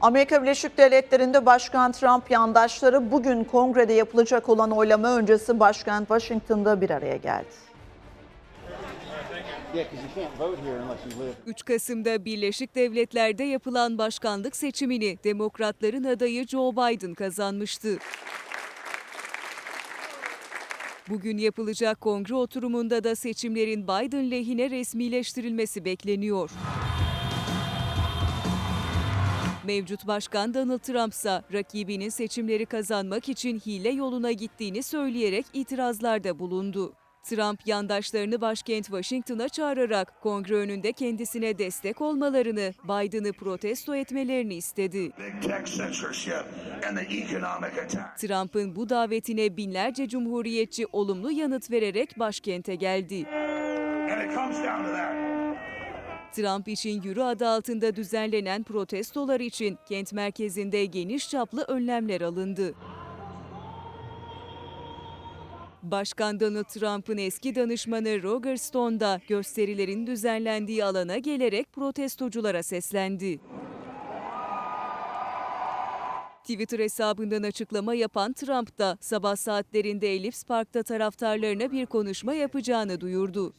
Amerika Birleşik Devletleri'nde Başkan Trump yandaşları bugün kongrede yapılacak olan oylama öncesi başkent Washington'da bir araya geldi. Yeah, because you can't vote here unless you live 3 Kasım'da Birleşik Devletler'de yapılan başkanlık seçimini Demokratların adayı Joe Biden kazanmıştı. Bugün yapılacak kongre oturumunda da seçimlerin Biden lehine resmileştirilmesi bekleniyor. Mevcut başkan Donald Trump ise rakibinin seçimleri kazanmak için hile yoluna gittiğini söyleyerek itirazlarda bulundu. Trump yandaşlarını başkent Washington'a çağırarak kongre önünde kendisine destek olmalarını, Biden'ı protesto etmelerini istedi. Trump'ın bu davetine binlerce cumhuriyetçi olumlu yanıt vererek başkente geldi. Trump için Yürü adı altında düzenlenen protestolar için kent merkezinde geniş çaplı önlemler alındı. Başkan Donald Trump'ın eski danışmanı Roger Stone da gösterilerin düzenlendiği alana gelerek protestoculara seslendi. Twitter hesabından açıklama yapan Trump da sabah saatlerinde Ellips Park'ta taraftarlarına bir konuşma yapacağını duyurdu.